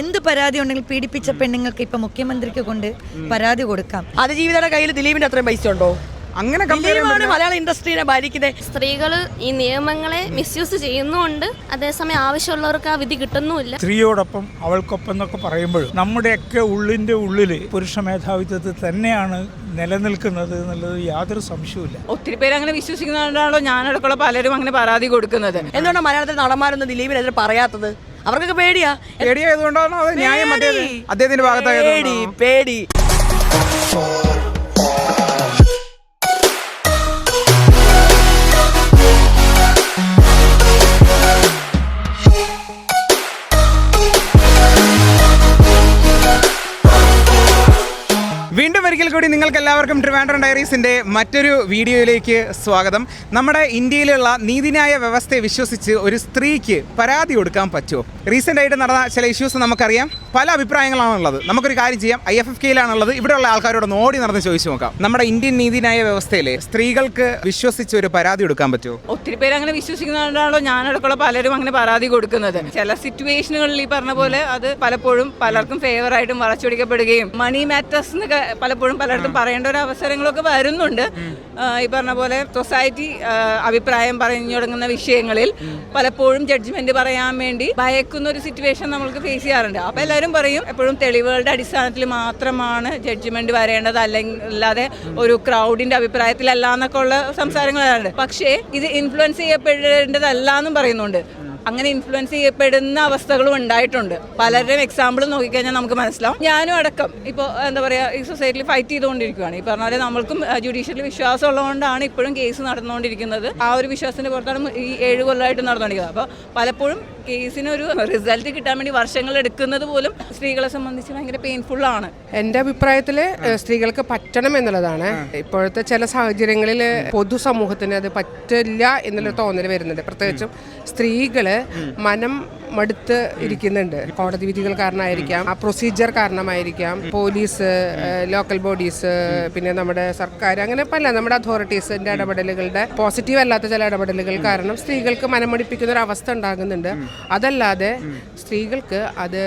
എന്ത് പരാതി ഉണ്ടെങ്കിൽ പീഡിപ്പിച്ച പെണ്ണുങ്ങൾക്ക് ഇപ്പൊ മുഖ്യമന്ത്രിക്ക് കൊണ്ട് പരാതി കൊടുക്കാം. അത് ജീവിതയുടെ കയ്യിൽ ദിലീപിന്റെ അത്രയും പൈസ ഉണ്ടോ? അങ്ങനെ ദിലീപാണ് മലയാള ഇൻഡസ്ട്രീനെ ഭരിക്കുന്നത് സ്ത്രീകൾ ഈ നിയമങ്ങളെ മിസ്യൂസ് ചെയ്യുന്നുണ്ട്. അതേസമയം ആവശ്യമുള്ളവർക്ക് ആ വിധി കിട്ടുന്നുമില്ല. സ്ത്രീയോടൊപ്പം അവൾക്കൊപ്പം എന്നൊക്കെ പറയുമ്പോൾ നമ്മുടെയൊക്കെ ഉള്ളിന്റെ ഉള്ളിൽ പുരുഷ മേധാവിത്വത്തിൽ തന്നെയാണ് നിലനിൽക്കുന്നത് എന്നുള്ളത് യാതൊരു സംശയവുമില്ല. ഒത്തിരി പേര് അങ്ങനെ വിശ്വസിക്കുന്നതുകൊണ്ടാണല്ലോ ഞാനടക്കമുള്ള പലരും അങ്ങനെ പരാതി കൊടുക്കുന്നത്. എന്തുകൊണ്ടാണ് മലയാളത്തിൽ നടന്മാരൊന്നും ദിലീപിനെതിരെ പറയാത്തത്? അവർക്കൊക്കെ പേടിയാ. പേടിയായതുകൊണ്ടാണോ? അത് ന്യായം അദ്ദേഹത്തിന്റെ പേടി ഭാഗത്തായത് പേടി. ഒരിക്കൽ കൂടി നിങ്ങൾക്ക് എല്ലാവർക്കും ട്രിവാൻഡ്രം ഡയറീസിന്റെ മറ്റൊരു വീഡിയോയിലേക്ക് സ്വാഗതം. നമ്മുടെ ഇന്ത്യയിലുള്ള നീതിന്യായ വ്യവസ്ഥയെ വിശ്വസിച്ച് ഒരു സ്ത്രീക്ക് പരാതി കൊടുക്കാൻ പറ്റുമോ? റീസെന്റായിട്ട് നടന്ന ചില ഇഷ്യൂസ് നമുക്കറിയാം. പല അഭിപ്രായങ്ങളാണുള്ളത്. നമുക്കൊരു കാര്യം ചെയ്യാം. ഐ എഫ് എഫ് കെയിലാണുള്ളത്. ഇവിടെയുള്ള ആൾക്കാരോട് നോടി നടന്ന് ചോദിച്ചു നോക്കാം. നമ്മുടെ ഇന്ത്യൻ നീതിന്യായ വ്യവസ്ഥയിലെ സ്ത്രീകൾക്ക് വിശ്വസിച്ച് ഒരു പരാതി കൊടുക്കാൻ പറ്റുമോ? ഒത്തിരി പേര് അങ്ങനെ വിശ്വസിക്കുന്നതുകൊണ്ടാണല്ലോ ഞാനടക്കമുള്ള പലരും അങ്ങനെ പരാതി കൊടുക്കുന്നത്. ചില സിറ്റുവേഷനുകളിൽ ഈ പറഞ്ഞ പോലെ അത് പലപ്പോഴും പലർക്കും ഫേവർ ആയിട്ടും വളച്ചൊടിക്കപ്പെടുകയും മണി മാറ്റേഴ്സ് എന്നൊക്കെ പലപ്പോഴും പലയിടത്തും പറയേണ്ട ഒരു അവസരങ്ങളൊക്കെ വരുന്നുണ്ട്. ഈ പറഞ്ഞ പോലെ സൊസൈറ്റി അഭിപ്രായം പറഞ്ഞു തുടങ്ങുന്ന വിഷയങ്ങളിൽ പലപ്പോഴും ജഡ്ജ്മെന്റ് പറയാൻ വേണ്ടി ഭയക്കുന്ന ഒരു സിറ്റുവേഷൻ നമ്മൾക്ക് ഫേസ് ചെയ്യാറുണ്ട്. അപ്പൊ എല്ലാവരും പറയും എപ്പോഴും തെളിവുകളുടെ അടിസ്ഥാനത്തിൽ മാത്രമാണ് ജഡ്ജ്മെന്റ് വരേണ്ടത് അല്ലെങ്കിൽ അല്ലാതെ ഒരു ക്രൗഡിന്റെ അഭിപ്രായത്തിലല്ല എന്നൊക്കെ ഉള്ള സംസാരങ്ങളുണ്ട് പക്ഷേ ഇത് ഇൻഫ്ലുവൻസ് ചെയ്യപ്പെടേണ്ടതല്ല എന്നും പറയുന്നുണ്ട്. അങ്ങനെ ഇൻഫ്ലുവൻസ് ചെയ്യപ്പെടുന്ന അവസ്ഥകളും ഉണ്ടായിട്ടുണ്ട്. പലരുടെയും എക്സാമ്പിൾ നോക്കിക്കഴിഞ്ഞാൽ നമുക്ക് മനസ്സിലാവും. ഞാനും അടക്കം ഇപ്പോൾ എന്താ പറയുക ഈ സൊസൈറ്റിയിൽ ഫൈറ്റ് ചെയ്തുകൊണ്ടിരിക്കുകയാണ് ഈ പറഞ്ഞ പോലെ നമ്മൾക്കും ജുഡീഷ്യൽ വിശ്വാസം ഉള്ളതുകൊണ്ടാണ് ഇപ്പോഴും കേസ് നടന്നുകൊണ്ടിരിക്കുന്നത്. ആ ഒരു വിശ്വാസത്തിന്റെ പുറത്താണ് ഈ ഏഴ് കൊല്ലമായിട്ട് നടന്നുകൊണ്ടിരിക്കുന്നത്. അപ്പോൾ പലപ്പോഴും കേസിന് ഒരു റിസൾട്ട് കിട്ടാൻ വേണ്ടി വർഷങ്ങൾ എടുക്കുന്നത് പോലും സ്ത്രീകളെ സംബന്ധിച്ച് ഭയങ്കര പെയിൻഫുൾ ആണ്. എന്റെ അഭിപ്രായത്തിൽ സ്ത്രീകൾക്ക് പറ്റണം എന്നുള്ളതാണ്. ഇപ്പോഴത്തെ ചില സാഹചര്യങ്ങളിൽ പൊതുസമൂഹത്തിന് അത് പറ്റില്ല എന്നുള്ള തോന്നൽ വരുന്നുണ്ട്. പ്രത്യേകിച്ചും സ്ത്രീകൾ മനം മടുത്ത് ഇരിക്കുന്നുണ്ട്. കോടതി വിധികൾ കാരണമായിരിക്കാം ആ പ്രൊസീജിയർ കാരണമായിരിക്കാം പോലീസ് ലോക്കൽ ബോഡീസ് പിന്നെ നമ്മുടെ സർക്കാർ അങ്ങനെ പല നമ്മുടെ അതോറിറ്റീസിന്റെ ഇടപെടലുകളുടെ പോസിറ്റീവ് അല്ലാത്ത ചില ഇടപെടലുകൾ കാരണം സ്ത്രീകൾക്ക് മനമടിപ്പിക്കുന്ന ഒരു അവസ്ഥ ഉണ്ടാകുന്നുണ്ട്. അതല്ലാതെ സ്ത്രീകൾക്ക് അത്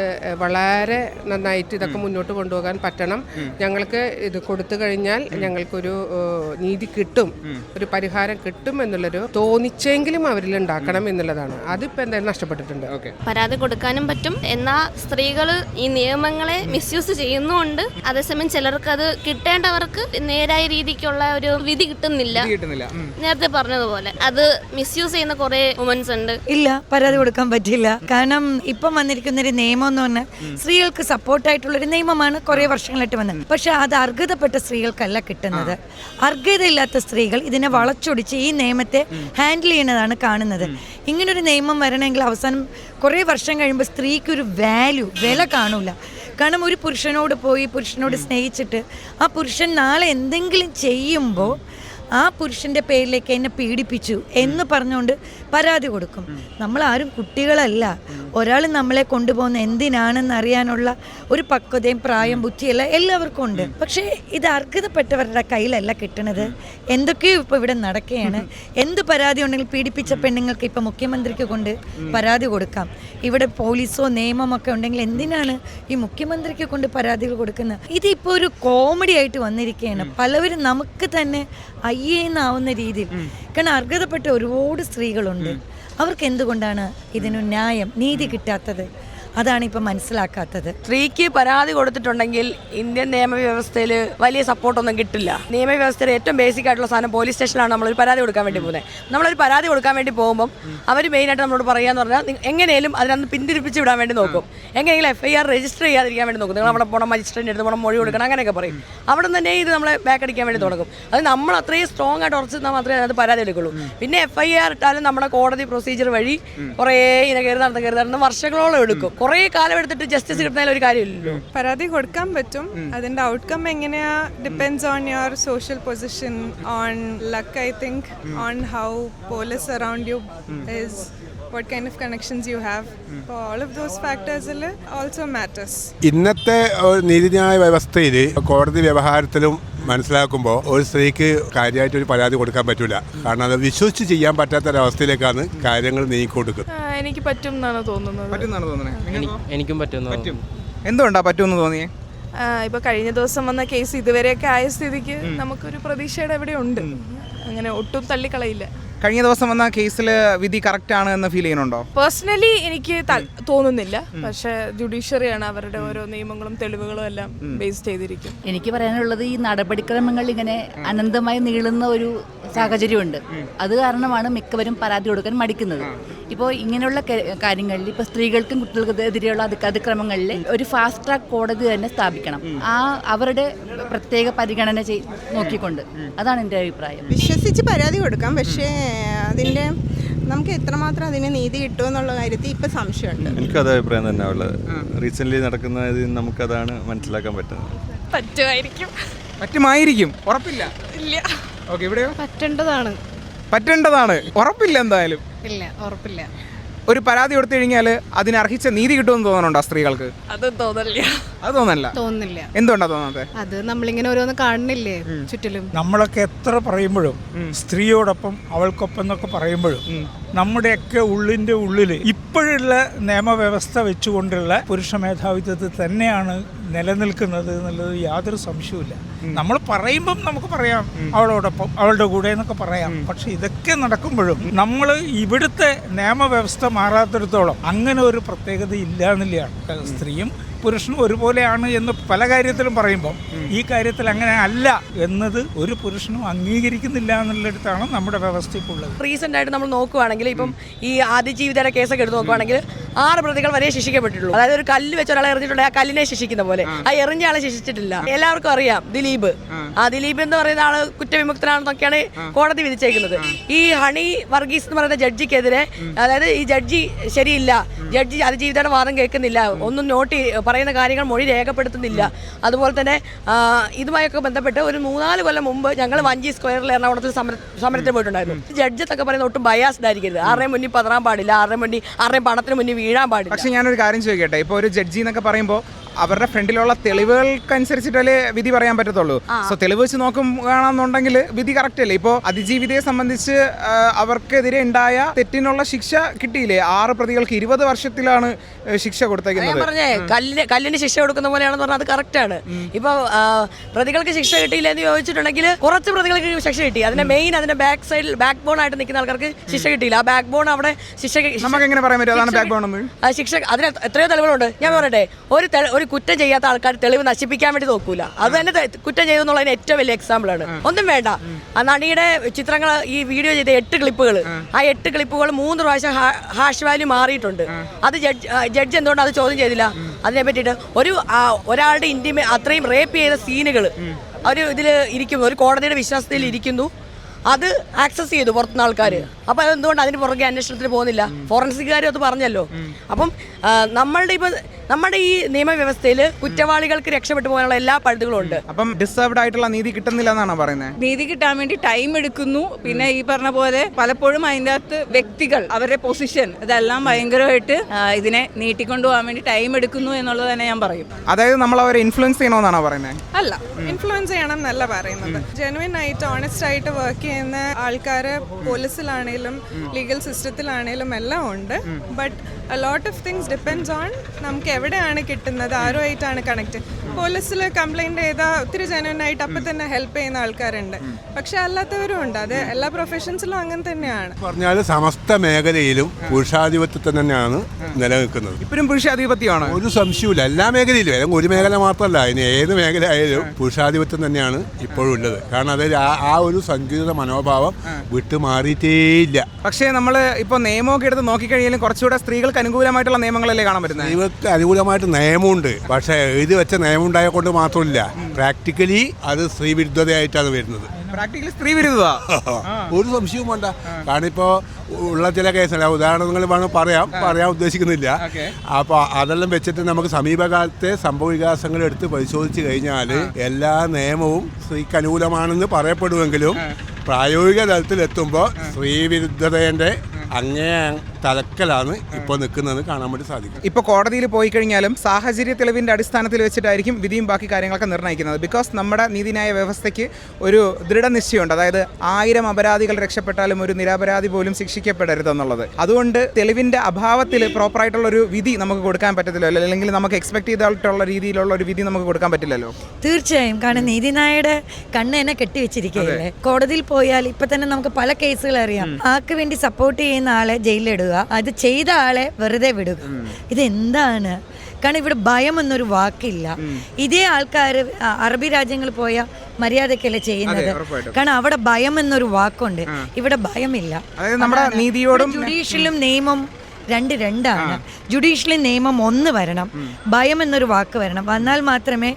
വളരെ നന്നായിട്ട് ഇതൊക്കെ മുന്നോട്ട് കൊണ്ടുപോകാൻ പറ്റണം. ഞങ്ങൾക്ക് ഇത് കൊടുത്തു കഴിഞ്ഞാൽ ഞങ്ങൾക്കൊരു നീതി കിട്ടും. ഒരു പരിഹാരം കിട്ടും എന്നുള്ളൊരു തോന്നിച്ചെങ്കിലും അവരിൽ ഉണ്ടാക്കണം എന്നുള്ളതാണ്. അതിപ്പോൾ എന്തായാലും നഷ്ടപ്പെട്ടിട്ടുണ്ട്. പരാതി കൊടുക്കാനും പറ്റും. എന്നാ സ്ത്രീകൾ ഈ നിയമങ്ങളെ മിസ്യൂസ് ചെയ്യുന്നുമുണ്ട് അതേസമയം ചിലർക്ക് അത് കിട്ടേണ്ടവർക്ക് നേരായ രീതിക്കുള്ള ഒരു വിധി കിട്ടുന്നില്ല. കിട്ടുന്നില്ല. നേരത്തെ പറഞ്ഞതുപോലെ അത് മിസ്യൂസ് ചെയ്യുന്ന കുറെ വുമൻസ് ഉണ്ട്. ഇല്ല പരാതി കൊടുക്കാൻ പറ്റില്ല. കാരണം ഇപ്പം വന്നിരിക്കുന്ന ഒരു നിയമം എന്ന് പറഞ്ഞാൽ സ്ത്രീകൾക്ക് സപ്പോർട്ടായിട്ടുള്ള ഒരു നിയമമാണ് കുറേ വർഷങ്ങളായിട്ട് വന്നത്. പക്ഷെ അത് അർഹതപ്പെട്ട സ്ത്രീകൾക്കല്ല കിട്ടുന്നത്. അർഹതയില്ലാത്ത സ്ത്രീകൾ ഇതിനെ വളച്ചൊടിച്ച് ഈ നിയമത്തെ ഹാൻഡിൽ ചെയ്യുന്നതാണ് കാണുന്നത്. ഇങ്ങനൊരു നിയമം വരണമെങ്കിൽ അവസാനം കുറേ വർഷം കഴിയുമ്പോൾ സ്ത്രീക്ക് ഒരു വാല്യൂ വില കാണൂല. കാരണം ഒരു പുരുഷനോട് പോയി പുരുഷനോട് സ്നേഹിച്ചിട്ട് ആ പുരുഷൻ നാളെ എന്തെങ്കിലും ചെയ്യുമ്പോൾ ആ പുരുഷന്റെ പേരിലേക്ക് എന്നെ പീഡിപ്പിച്ചു എന്ന് പറഞ്ഞുകൊണ്ട് പരാതി കൊടുക്കും. നമ്മൾ ആരും കുട്ടികളല്ല. ഒരാൾ നമ്മളെ കൊണ്ടുപോകുന്ന എന്തിനാണെന്ന് അറിയാനുള്ള ഒരു പക്വതയും പ്രായം ബുദ്ധിയല്ല എല്ലാവർക്കും ഉണ്ട്. പക്ഷേ ഇത് അർഹതപ്പെട്ടവരുടെ കയ്യിലല്ല കിട്ടണത്. എന്തൊക്കെയോ ഇപ്പോൾ ഇവിടെ നടക്കുകയാണ്. എന്ത് പരാതി ഉണ്ടെങ്കിൽ പീഡിപ്പിച്ച പെണ്ണുങ്ങൾക്ക് ഇപ്പോൾ മുഖ്യമന്ത്രിക്ക് കൊണ്ട് പരാതി കൊടുക്കാം. ഇവിടെ പോലീസോ നിയമമൊക്കെ ഉണ്ടെങ്കിൽ എന്തിനാണ് ഈ മുഖ്യമന്ത്രിക്ക് കൊണ്ട് പരാതികൾ കൊടുക്കുന്നത്? ഇതിപ്പോൾ ഒരു കോമഡി ആയിട്ട് വന്നിരിക്കുകയാണ്. പലവരും നമുക്ക് തന്നെ അയ്യേന്നാവുന്ന രീതിയിൽ. കാരണം അർഹതപ്പെട്ട ഒരുപാട് സ്ത്രീകളുണ്ട്. അവർക്ക് എന്തുകൊണ്ടാണ് ഇതിനു ന്യായം നീതി കിട്ടാത്തത്? അതാണ് ഇപ്പം മനസ്സിലാക്കാത്തത്. സ്ത്രീക്ക് പരാതി കൊടുത്തിട്ടുണ്ടെങ്കിൽ ഇന്ത്യൻ നിയമവ്യവസ്ഥയിൽ വലിയ സപ്പോർട്ടൊന്നും കിട്ടില്ല. നിയമവ്യവസ്ഥയിൽ ഏറ്റവും ബേസിക് ആയിട്ടുള്ള സാധനം പോലീസ് സ്റ്റേഷനിലാണ് നമ്മളൊരു പരാതി കൊടുക്കാൻ വേണ്ടി പോകുന്നത്. നമ്മളൊരു പരാതി കൊടുക്കാൻ വേണ്ടി പോകുമ്പോൾ അവർ മെയിനായിട്ട് നമ്മളോട് പറയാന്ന് പറഞ്ഞാൽ എങ്ങനെയും അതിനകത്ത് പിന്തിരിപ്പിച്ച് വിടാൻ വേണ്ടി നോക്കും. എങ്ങനെയെങ്കിലും എഫ് ഐ ആർ രജിസ്റ്റർ ചെയ്യാതിരിക്കാൻ വേണ്ടി നോക്കും. നിങ്ങൾ അവിടെ പോകണം മജിസ്ട്രേറ്റിന്റെ അടുത്ത് പോകണം മൊഴി കൊടുക്കണം അങ്ങനെയൊക്കെ പറയും. അവിടെ നിന്ന് തന്നെ ഇത് നമ്മളെ ബാക്ക് അടിക്കാൻ വേണ്ടി തുടങ്ങും. അത് നമ്മൾ അത്രയും സ്ട്രോങ് ആയിട്ട് ഉറച്ച് നിന്നാൽ മാത്രമേ അതിനകത്ത് പരാതി എടുക്കുള്ളൂ. പിന്നെ എഫ് ഐ ആർ ഇട്ടാലും നമ്മുടെ കോടതി പ്രൊസീജിയർ വഴി കുറേ ഇങ്ങനെ കയറി നടന്ന് കയറി നടന്ന് വർഷങ്ങളോളം എടുക്കും. കുറേ കാലം എടുത്തിട്ട് ജസ്റ്റിസ് കിട്ടുന്നതിൽ ഒരു കാര്യമില്ലല്ലോ. പരാതി കൊടുക്കാൻ പറ്റും. അതിന്റെ ഔട്ട്കം എങ്ങനെയാ depends on your social position on luck I think on how police around you is what kind of connections you have all of those ഫാക്ടേഴ്സിൽ also matters ഇന്നത്തെ ഒരു നീതിന്യായ വ്യവസ്ഥയിൽ കോടതി വ്യവഹാരത്തിലും മനസ്സിലാക്കുമ്പോൾ ഒരു സ്ത്രീക്ക് കാര്യമായിട്ട് ഒരു പരാതി കൊടുക്കാൻ പറ്റില്ല കാരണം അത് വിശ്വസിച്ച് ചെയ്യാൻ പറ്റാത്ത പറ്റാത്തൊരവസ്ഥയിലേക്കാണ് കാര്യങ്ങൾ നീങ്ങിക്കൊടുക്കുന്നത് എനിക്ക് പറ്റും എന്നാണ് തോന്നുന്നത് പറ്റുന്നാണ് തോന്നുന്നത് എനിക്കും പറ്റുന്നു പറ്റും. എന്തുകൊണ്ടാ പറ്റുമെന്ന് തോന്നിയേ? ഇപ്പൊ കഴിഞ്ഞ ദിവസം വന്ന കേസ് ഇതുവരെയൊക്കെ ആയ സ്ഥിതിക്ക് നമുക്കൊരു പ്രതീക്ഷയുടെ എവിടെ ഉണ്ട് അങ്ങനെ ഒട്ടും തള്ളിക്കളയില്ല. കഴിഞ്ഞ ദിവസം വന്ന കേസിൽ വിധി കറക്റ്റ് ആണ് എന്ന് ഫീൽ ചെയ്യുന്നുണ്ടോ? പേഴ്സണലി എനിക്ക് തോന്നുന്നില്ല. പക്ഷേ ജുഡീഷ്യറി ആണ് അവരുടെ ഓരോ നിയമങ്ങളും തെളിവുകളും എല്ലാം ബേസ് ചെയ്തിരിക്കും. എനിക്ക് പറയാനുള്ളത് ഈ നടപടിക്രമങ്ങൾ ഇങ്ങനെ അനന്തമായി നീളുന്ന ഒരു സാഹചര്യമുണ്ട്. അത് കാരണമാണ് മിക്കവരും പരാതി കൊടുക്കാൻ മടിക്കുന്നത്. ഇപ്പോൾ ഇങ്ങനെയുള്ള കാര്യങ്ങളിൽ ഇപ്പോൾ സ്ത്രീകൾക്കും കുട്ടികൾക്കെതിരെയുള്ള അതിക്രമങ്ങളിൽ ഒരു ഫാസ്റ്റ് ട്രാക്ക് കോടതി തന്നെ സ്ഥാപിക്കണം. ആ അവരുടെ പ്രത്യേക പരിഗണന ചെയ് നോക്കിക്കൊണ്ട്. അതാണ് എന്റെ അഭിപ്രായം. വിശ്വസിച്ച് പരാതി കൊടുക്കാം. പക്ഷേ അതിന്റെ നമുക്ക് എത്രമാത്രം അതിന് നീതി കിട്ടും എന്നുള്ള കാര്യത്തിൽ ഇപ്പം സംശയമുണ്ട്. എനിക്ക് അത് അഭിപ്രായം തന്നെ ഉള്ളത്. റീസെന്റ് നടക്കുന്ന നമുക്കതാണ് മനസ്സിലാക്കാൻ പറ്റുന്നത്. പറ്റുമായിരിക്കും. പറ്റുമായിരിക്കും. ഉറപ്പില്ല. ഇല്ല. ഓക്കെ ഇവിടെയോ? പറ്റേണ്ടതാണ്. പറ്റേണ്ടതാണ്. ഉറപ്പില്ല എന്തായാലും. ഇല്ല ഉറപ്പില്ല. ഒരു പരാതി കൊടുത്തു കഴിഞ്ഞാൽ അതിന് അർഹിച്ച നീതി കിട്ടുമെന്ന് തോന്നുന്നുണ്ടോ സ്ത്രീകൾക്ക്? അത് തോന്നില്ല അത് തോന്നല്ല തോന്നില്ല എന്തുകൊണ്ടാ തോന്നാത്തെ? അത് നമ്മളിങ്ങനെ ഓരോന്ന് കാണുന്നില്ലേ ചുറ്റിലും? നമ്മളൊക്കെ എത്ര പറയുമ്പോഴും സ്ത്രീയോടൊപ്പം അവൾക്കൊപ്പം എന്നൊക്കെ പറയുമ്പോഴും നമ്മുടെയൊക്കെ ഉള്ളിന്റെ ഉള്ളിൽ ഇപ്പോഴുള്ള നിയമവ്യവസ്ഥ വെച്ചുകൊണ്ടുള്ള പുരുഷ മേധാവിത്വത്തിൽ തന്നെയാണ് നിലനിൽക്കുന്നത് എന്നുള്ളത് യാതൊരു സംശയവുമില്ല. നമ്മൾ പറയുമ്പം നമുക്ക് പറയാം അവളോടൊപ്പം അവളുടെ കൂടെ എന്നൊക്കെ പറയാം. പക്ഷെ ഇതൊക്കെ നടക്കുമ്പോഴും നമ്മൾ ഇവിടുത്തെ നിയമവ്യവസ്ഥ മാറാത്തിടത്തോളം അങ്ങനെ ഒരു പ്രത്യേകത ഇല്ല എന്നില്ല. സ്ത്രീയും പുരുഷനും ഒരുപോലെയാണ് എന്ന് പല കാര്യത്തിലും പറയുമ്പോൾ ഈ കാര്യത്തിൽ അങ്ങനെ അല്ല എന്നത് ഒരു പുരുഷനും അംഗീകരിക്കുന്നില്ല എന്നുള്ളിടത്താണ് നമ്മുടെ വ്യവസ്ഥ ഇപ്പോൾ ഉള്ളത്. റീസെന്റ് ആയിട്ട് നമ്മൾ നോക്കുവാണെങ്കിൽ ഇപ്പം ഈ ആദ്യ ജീവിതയുടെ കേസൊക്കെ എടുത്ത് നോക്കുവാണെങ്കിൽ ആറ് പ്രതികൾ വരെ ശിക്ഷിക്കപ്പെട്ടിട്ടുള്ളൂ. അതായത് ഒരു കല്ല് വെച്ച് ഒരാളെ എറിഞ്ഞിട്ടുള്ള ആ കല്ലിനെ ശിക്ഷിക്കുന്ന പോലെ. ആ. എറിഞ്ഞ ആളെ ശിക്ഷിച്ചിട്ടില്ല. എല്ലാവർക്കും അറിയാം ദിലീപ്. ആ. ദിലീപ് എന്ന് പറയുന്ന ആൾ കുറ്റവിമുക്തനാണെന്നൊക്കെയാണ് കോടതി വിധിച്ചേക്കുന്നത്. ഈ ഹണി വർഗീസ് എന്ന് പറയുന്ന ജഡ്ജിക്കെതിരെ അതായത് ഈ ജഡ്ജി ശരിയില്ല. ജഡ്ജി അതിജീവിതയുടെ വാദം കേൾക്കുന്നില്ല. ഒന്നും നോട്ട് പറയുന്ന കാര്യങ്ങൾ മൊഴി രേഖപ്പെടുത്തുന്നില്ല. അതുപോലെ തന്നെ ഇതുമായൊക്കെ ബന്ധപ്പെട്ട് ഒരു മൂന്നാൽ കൊല്ലം മുമ്പ് ഞങ്ങൾ വഞ്ചി സ്ക്വയറിൽ എറണാകുളത്തിൽ സമര സമരത്തിന് പോയിട്ടുണ്ടായിരുന്നു. ജഡ്ജ് ഒക്കെ പറയുന്ന ഒട്ടും ബയാസ്ഡ് ആയിരിക്കരുത്. ആരുടെയും മുന്നിൽ പതറാൻ പാടില്ല. ആരുടെയും മുന്നിൽ ആരുടെയും പണത്തിന് മുന്നിൽ വീഴാൻ പാടില്ല. പക്ഷേ ഞാനൊരു കാര്യം ചോദിക്കട്ടെ? ഇപ്പോൾ ഒരു ജഡ്ജി എന്നൊക്കെ പറയുമ്പോൾ അവരുടെ ഫ്രണ്ടിലുള്ള തെളിവുകൾക്കനുസരിച്ചിട്ടല്ലേ വിധി പറയാൻ പറ്റത്തുള്ളൂ. സോ തെളിവ് വെച്ച് നോക്കുകയാണെന്നുണ്ടെങ്കിൽ വിധി കറക്റ്റ് അല്ലേ? ഇപ്പോൾ അതിജീവിതയെ സംബന്ധിച്ച് അവർക്കെതിരെ ഉണ്ടായ തെറ്റിനുള്ള ശിക്ഷ കിട്ടിയില്ലേ? ആറ് പ്രതികൾക്ക് ഇരുപത് വർഷത്തിലാണ് ശിക്ഷ ഞാൻ കൊടുത്തേക്കുന്നത് പറഞ്ഞേ കല്ലിന് കല്ലിന് ശിക്ഷ കൊടുക്കുന്ന പോലെയാണെന്ന് പറഞ്ഞാൽ അത് കറക്റ്റ് ആണ്. ഇപ്പൊ പ്രതികൾക്ക് ശിക്ഷ കിട്ടിയില്ല എന്ന് ചോദിച്ചിട്ടുണ്ടെങ്കിൽ കുറച്ച് പ്രതികൾക്ക് ശിക്ഷ കിട്ടി. അതിന്റെ മെയിൻ അതിന്റെ ബാക്ക് സൈഡിൽ ബാക്ക് ബോൺ ആയിട്ട് നിൽക്കുന്ന ആൾക്കാർക്ക് ശിക്ഷ കിട്ടിയില്ല. ആ ബാക്ക് ബോൺ അവിടെ ശിക്ഷ നമുക്ക് എങ്ങനെ പറയാൻ പറ്റും? അതാണ് ബാക്ക് ബോൺ ശിക്ഷ അതിന് എത്രയോ തെളിവുകളുണ്ട്. ഞാൻ പറയട്ടെ ഒരു ഒരു കുറ്റം ചെയ്യാത്ത ആൾക്കാർ തെളിവ് നശിപ്പിക്കാൻ വേണ്ടി നോക്കൂല. അത് തന്നെ കുറ്റം ചെയ്തു എന്നുള്ളതിന് ഏറ്റവും വലിയ എക്സാമ്പിൾ ആണ്. ഒന്നും വേണ്ട. ആ. നടിയുടെ ചിത്രങ്ങൾ ഈ വീഡിയോ ചെയ്ത എട്ട് ക്ലിപ്പുകൾ ആ. എട്ട് ക്ലിപ്പുകൾ മൂന്ന് പ്രാവശ്യം ഹാഷ് വാല്യൂ മാറിയിട്ടുണ്ട്. അത് ജഡ്ജ് ജഡ്ജ് എന്തുകൊണ്ട് അത് ചോദ്യം ചെയ്തില്ല? അതിനെ പറ്റിയിട്ട് ഒരു ഒരാളുടെ ഇന്ത്യ അത്രയും റേപ്പ് ചെയ്ത സീനുകൾ ഒരു ഇതിൽ ഇരിക്കുന്നു. ഒരു കോടതിയുടെ വിശ്വാസത്തിൽ ഇരിക്കുന്നു. അത് ആക്സസ് ചെയ്തു പുറത്തുനിന്ന് ആൾക്കാർ അപ്പോൾ അതെന്തുകൊണ്ട് അതിന് പുറകെ അന്വേഷണത്തിന് പോകുന്നില്ല? ഫോറൻസിക്കുകാരും അത് പറഞ്ഞല്ലോ. അപ്പം നമ്മളുടെ ഇപ്പം നമ്മുടെ ഈ നിയമവ്യവസ്ഥയിൽ കുറ്റവാളികൾക്ക് രക്ഷപ്പെട്ടു പോകാനുള്ള എല്ലാ പഴുതുകളും ഉണ്ട്. അപ്പം ഡിസേർവ്ഡ് ആയിട്ടുള്ള നീതി കിട്ടുന്നില്ല എന്നാണ് പറയുന്നത് നീതി കിട്ടാൻ വേണ്ടി ടൈം എടുക്കുന്നു. പിന്നെ ഈ പറഞ്ഞ പോലെ പലപ്പോഴും അതിന്റെ അകത്ത് വ്യക്തികൾ അവരുടെ പൊസിഷൻ ഇതെല്ലാം ഭയങ്കരമായിട്ട് ഇതിനെ നീട്ടിക്കൊണ്ടുപോകാൻ വേണ്ടി ടൈം എടുക്കുന്നു എന്നുള്ളത് തന്നെ ഞാൻ പറയും. അതായത് നമ്മൾ അവരെ ഇൻഫ്ലുവൻസ് ചെയ്യണമെന്നാണോ പറയുന്നത് അല്ല. ഇൻഫ്ലുവൻസ് ചെയ്യണം എന്നല്ല പറയുന്നത്. ജെനുവിൻ ആയിട്ട് ഓണസ്റ്റ് ആയിട്ട് വർക്ക് ചെയ്യുന്ന ആൾക്കാര് പോലീസിലാണേലും ലീഗൽ സിസ്റ്റത്തിലാണേലും എല്ലാം ഉണ്ട്. But a lot of things depends on നമുക്ക് എവിടെയാണ് കിട്ടുന്നത്? ആരുമായിട്ടാണ് കണക്ട് പോലീസിൽ കംപ്ലൈന്റ് ചെയ്താൽ ഒത്തിരി ജനുവനായിട്ട് ആയിട്ട് അപ്പം തന്നെ ഹെൽപ്പ് ചെയ്യുന്ന ആൾക്കാരുണ്ട്. പക്ഷെ അല്ലാത്തവരും ഉണ്ട്. അത് എല്ലാ പ്രൊഫഷൻസിലും അങ്ങനെ തന്നെയാണ്. പറഞ്ഞാൽ സമസ്ത മേഖലയിലും പുരുഷാധിപത്യത്തെ തന്നെയാണ് നിലനിൽക്കുന്നത്. ഇപ്പോഴും പുരുഷാധിപത്യമാണ്? ഒരു സംശയമില്ല എല്ലാ മേഖലയിലും അല്ലെങ്കിൽ ഒരു മേഖല മാത്രമല്ല ഇനി ഏത് മേഖല ആയാലും പുരുഷാധിപത്യം തന്നെയാണ് ഇപ്പോഴും ഉള്ളത്. കാരണം അതിൽ ആ ആ ഒരു സംഗീത മനോഭാവം വിട്ടുമാറിയിട്ടേയില്ല പക്ഷേ നമ്മൾ ഇപ്പോൾ നിയമമൊക്കെ എടുത്ത് നോക്കിക്കഴിഞ്ഞാലും കുറച്ചുകൂടെ സ്ത്രീകൾക്ക് അനുകൂലമായിട്ടുള്ള നിയമങ്ങളല്ലേ കാണാൻ പറ്റുന്നത്? ദൈവത്തെ അനുകൂലമായിട്ട് നിയമമുണ്ട്. പക്ഷേ എഴുതി വെച്ച നിയമം ഉണ്ടായ കൊണ്ട് മാത്രമില്ല. പ്രാക്ടിക്കലി അത് സ്ത്രീ വിരുദ്ധതയായിട്ടാണ് വരുന്നത്. പ്രാക്ടിക്കലി സ്ത്രീ വിരുദ്ധ ഒരു സംശയവും വേണ്ട. കാരണം ഇപ്പോ ഉള്ള ചില കേസല്ല ഉദാഹരണങ്ങൾ വേണം പറയാം. പറയാൻ ഉദ്ദേശിക്കുന്നില്ല. അപ്പൊ അപ്പോൾ അതെല്ലാം വെച്ചിട്ട് നമുക്ക് സമീപകാലത്തെ സംഭവ വികാസങ്ങൾ എടുത്ത് പരിശോധിച്ച് കഴിഞ്ഞാൽ എല്ലാ നിയമവും സ്ത്രീക്ക് അനുകൂലമാണെന്ന് പറയപ്പെടുമെങ്കിലും പ്രായോഗിക തലത്തിൽ എത്തുമ്പോൾ സ്ത്രീ വിരുദ്ധതയുടെ അങ്ങേ തലക്കലാണ് ഇപ്പോൾ നിൽക്കുന്നത് കാണാൻ വേണ്ടി സാധിക്കും. ഇപ്പോൾ കോടതിയിൽ പോയി കഴിഞ്ഞാലും സാഹചര്യ തെളിവിന്റെ അടിസ്ഥാനത്തിൽ വെച്ചിട്ടായിരിക്കും വിധിയും ബാക്കി കാര്യങ്ങളൊക്കെ നിർണയിക്കുന്നത്. ബിക്കോസ് നമ്മുടെ നീതിന്യായ വ്യവസ്ഥയ്ക്ക് ഒരു ദൃഢനിശ്ചയമുണ്ട്. അതായത് ആയിരം അപരാധികൾ രക്ഷപ്പെട്ടാലും ഒരു നിരപരാധി പോലും ശിക്ഷിക്കപ്പെടരുതെന്നുള്ളത് അതുകൊണ്ട് തെളിവിന്റെ അഭാവത്തിൽ പ്രോപ്പറായിട്ടുള്ള ഒരു വിധി നമുക്ക് കൊടുക്കാൻ പറ്റത്തില്ലല്ലോ. അല്ലെങ്കിൽ നമുക്ക് എക്സ്പെക്ട് ചെയ്തിട്ടുള്ള രീതിയിലുള്ള ഒരു വിധി നമുക്ക് കൊടുക്കാൻ പറ്റില്ലല്ലോ. തീർച്ചയായും. കാരണം നീതിനായുടെ കണ്ണ് എന്നെ കെട്ടിവെച്ചിരിക്കുകയല്ലേ? കോടതിയിൽ പോയാൽ ഇപ്പൊ തന്നെ നമുക്ക് പല കേസുകൾ അറിയാം ആക്ക് വേണ്ടി സപ്പോർട്ട് ചെയ്യുന്ന ആളെ ജയിലിലിടുക അത് ചെയ്ത ആളെ വെറുതെ വിടുക. ഇതെന്താണ്? കാരണം ഇവിടെ ഭയം എന്നൊരു വാക്കില്ല ഇതേ ആൾക്കാർ അറബി രാജ്യങ്ങളിൽ പോയ മര്യാദക്കല്ലേ ചെയ്യുന്നത്? കാരണം അവിടെ ഭയം എന്നൊരു വാക്കുണ്ട് ഇവിടെ ഭയമില്ല. നമ്മുടെ നീതിയോടും ജുഡീഷ്യലും നിയമം രണ്ട് രണ്ടാണ്. ജുഡീഷ്യലി നിയമം ഒന്ന് വരണം. ഭയം എന്നൊരു വാക്ക് വരണം. വന്നാൽ മാത്രമേ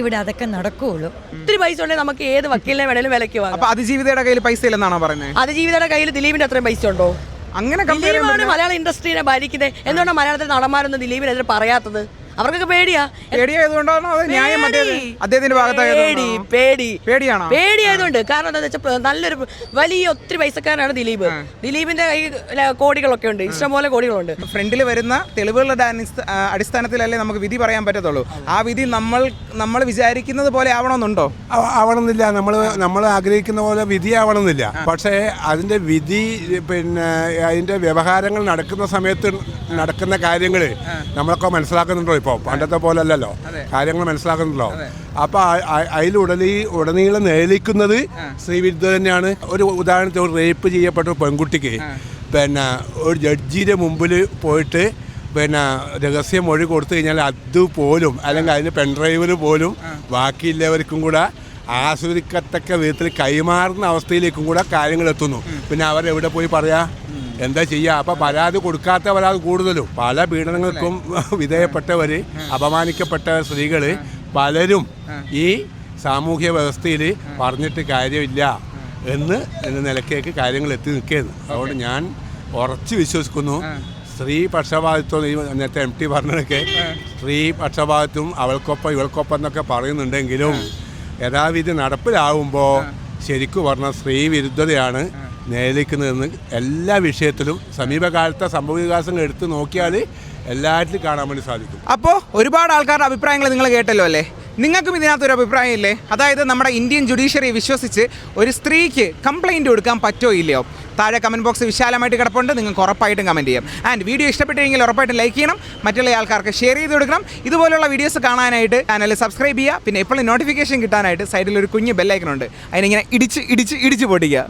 ഇവിടെ അതൊക്കെ നടക്കുകയുള്ളൂ. ഒത്തിരി പൈസ ഉണ്ടെങ്കിൽ നമുക്ക് ഏത് വക്കീലിനെ വേണേലും വിലയ്ക്ക് വാങ്ങാം. അതിജീവിതയുടെ കയ്യിൽ പൈസ ഇല്ലെന്നാണോ പറയുന്നത്? അതിജീവിതയുടെ കയ്യിൽ ദിലീപിന്റെ അത്രയും പൈസ ഉണ്ടോ? അങ്ങനെ ദിലീപാണ് മലയാള ഇൻഡസ്ട്രീനെ ഭരിക്കുന്നത്. എന്തുകൊണ്ടാണ് മലയാളത്തിലെ നടന്മാരൊന്നും ദിലീപിനെതിരെ പറയാത്തത്? അവർക്കൊക്കെ പേടിയാ. പേടിയായതുകൊണ്ടാണോ അത് ന്യായം പേടി. ഭാഗത്തായത് പേടിയാണോ? പേടിയായതുകൊണ്ട്. കാരണം എന്താ വെച്ചാൽ നല്ലൊരു വലിയ ഒത്തിരി പൈസക്കാരനാണ് ദിലീപ്. ദിലീപിന്റെ കൈ കോടികളൊക്കെ ഉണ്ട്. ഇഷ്ടംപോലെ കോടികളുണ്ട്. ഫ്രണ്ടിൽ വരുന്ന തെളിവുകളുടെ ആ, അടിസ്ഥാനത്തിലല്ലേ നമുക്ക് വിധി പറയാൻ പറ്റത്തുള്ളൂ. ആ വിധി നമ്മൾ നമ്മൾ വിചാരിക്കുന്നത് പോലെ ആവണമെന്നുണ്ടോ? ആവണമെന്നില്ല. നമ്മൾ നമ്മൾ ആഗ്രഹിക്കുന്ന പോലെ വിധി ആവണമെന്നില്ല. പക്ഷേ അതിന്റെ വിധി പിന്നെ അതിന്റെ വ്യവഹാരങ്ങൾ നടക്കുന്ന സമയത്ത് നടക്കുന്ന കാര്യങ്ങൾ നമ്മളൊക്കെ മനസ്സിലാക്കുന്നുണ്ടോ ഇപ്പോൾ പണ്ടത്തെ പോലെ അല്ലല്ലോ കാര്യങ്ങൾ മനസ്സിലാക്കുന്നുണ്ടല്ലോ. അപ്പോൾ അതിലുടനീ ഉടനീളം നേലിക്കുന്നത് ശ്രീവിരുദ്ധ തന്നെയാണ്. ഒരു ഉദാഹരണത്തിന് ഒരു റേപ്പ് ചെയ്യപ്പെട്ട പെൺകുട്ടിക്ക് പിന്നെ ഒരു ജഡ്ജിയുടെ മുമ്പിൽ പോയിട്ട് പിന്നെ രഹസ്യം മൊഴി കൊടുത്തു കഴിഞ്ഞാൽ അതുപോലും അല്ലെങ്കിൽ അതിന് പെൺഡ്രൈവർ പോലും ബാക്കിയുള്ളവർക്കും കൂടെ ആസ്വദിക്കത്തക്ക വിധത്തിൽ കൈമാറുന്ന അവസ്ഥയിലേക്കും കൂടെ കാര്യങ്ങൾ എത്തുന്നു. പിന്നെ അവരെവിടെ പോയി പറയാ? എന്താ ചെയ്യുക അപ്പം പരാതി കൊടുക്കാത്തവരാത് കൂടുതലും. പല പീഡനങ്ങൾക്കും വിധേയപ്പെട്ടവര് അപമാനിക്കപ്പെട്ട സ്ത്രീകൾ പലരും ഈ സാമൂഹ്യ വ്യവസ്ഥയിൽ പറഞ്ഞിട്ട് കാര്യമില്ല എന്ന് എന്ന നിലക്കേക്ക് കാര്യങ്ങൾ എത്തി നിൽക്കുകയാണ്. അതുകൊണ്ട് ഞാൻ ഉറച്ചു വിശ്വസിക്കുന്നു. സ്ത്രീ പക്ഷപാതിത്വം ഈ നേരത്തെ എം ടി പറഞ്ഞതൊക്കെ സ്ത്രീ പക്ഷപാതിത്വം അവൾക്കൊപ്പം ഇവൾക്കൊപ്പം എന്നൊക്കെ പറയുന്നുണ്ടെങ്കിലും യഥാവിധി നടപ്പിലാവുമ്പോൾ ശരിക്കും പറഞ്ഞാൽ സ്ത്രീ വിരുദ്ധതയാണ് നിലനിൽക്കുന്നതെന്ന് എല്ലാ വിഷയത്തിലും സമീപകാലത്തെ സംഭവവികാസം എടുത്ത് നോക്കിയാൽ എല്ലാറ്റിലും കാണാൻ വേണ്ടി സാധിക്കും. അപ്പോൾ ഒരുപാട് ആൾക്കാരുടെ അഭിപ്രായങ്ങൾ നിങ്ങൾ കേട്ടല്ലോ അല്ലേ? നിങ്ങൾക്കും ഇതിനകത്തൊരു അഭിപ്രായം ഇല്ലേ? അതായത് നമ്മുടെ ഇന്ത്യൻ ജുഡീഷ്യറി വിശ്വസിച്ച് ഒരു സ്ത്രീക്ക് കംപ്ലൈന്റ് കൊടുക്കാൻ പറ്റോ ഇല്ലയോ? താഴെ കമന്റ് ബോക്സ് വിശാലമായിട്ട് കിടപ്പുണ്ട്. നിങ്ങൾക്ക് ഉറപ്പായിട്ടും കമന്റ് ചെയ്യാം. ആൻഡ് വീഡിയോ ഇഷ്ടപ്പെട്ടെങ്കിൽ ഉറപ്പായിട്ടും ലൈക്ക് ചെയ്യണം. മറ്റുള്ള ആൾക്കാർക്ക് ഷെയർ ചെയ്ത് കൊടുക്കണം. ഇതുപോലുള്ള വീഡിയോസ് കാണാനായിട്ട് ചാനൽ സബ്സ്ക്രൈബ് ചെയ്യുക. പിന്നെ എപ്പോഴും നോട്ടിഫിക്കേഷൻ കിട്ടാനായിട്ട് സൈഡിൽ ഒരു കുഞ്ഞ് ബെല്ലൈക്കൺ ഉണ്ട്. അതിനിങ്ങനെ ഇടിച്ച് ഇടിച്ച് ഇടിച്ച് പൊട്ടിക്കുക.